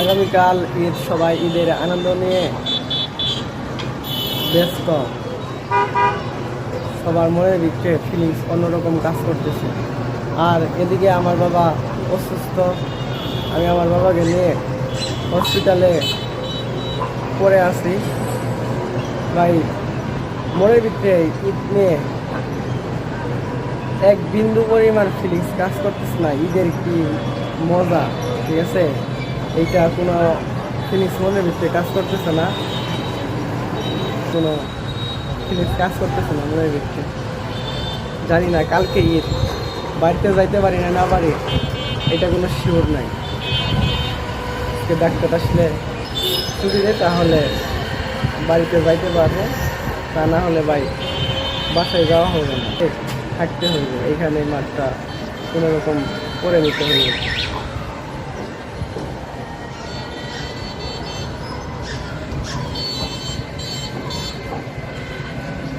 আগামীকাল ঈদ, সবাই ঈদের আনন্দ নিয়ে ব্যস্ত। সবার মনের দিকে ফিলিংস অন্যরকম কাজ করতেছে। আর এদিকে আমার বাবা অসুস্থ। আমি আমার বাবাকে নিয়ে হসপিটালে পড়ে আছি। ভাই, মনের ভিতরে ঈদ নিয়ে এক বিন্দু পরিমাণ ফিলিংস কাজ করতেছে না। ঈদের কি মজা, ঠিক আছে? এইটা কোনো ফিলিংস মনের ভিতরে কাজ করতেছে না। কোনো ফিলিংস কাজ করতেছে না মনের ভিতরে। জানি না, কালকে ঈদ। বাড়িতে যাইতে পারি না না পারি, এটা কোনো শিওর নাই। ডাক্তার আসলে ছুটি দেয়, তাহলে বাড়িতে যাইতে পারব, তা না হলে ভাই বাসায় যাওয়া হবে না। থাকতে হইবে এখানে মাঠটা কোনোরকম করে নিতে হইবে।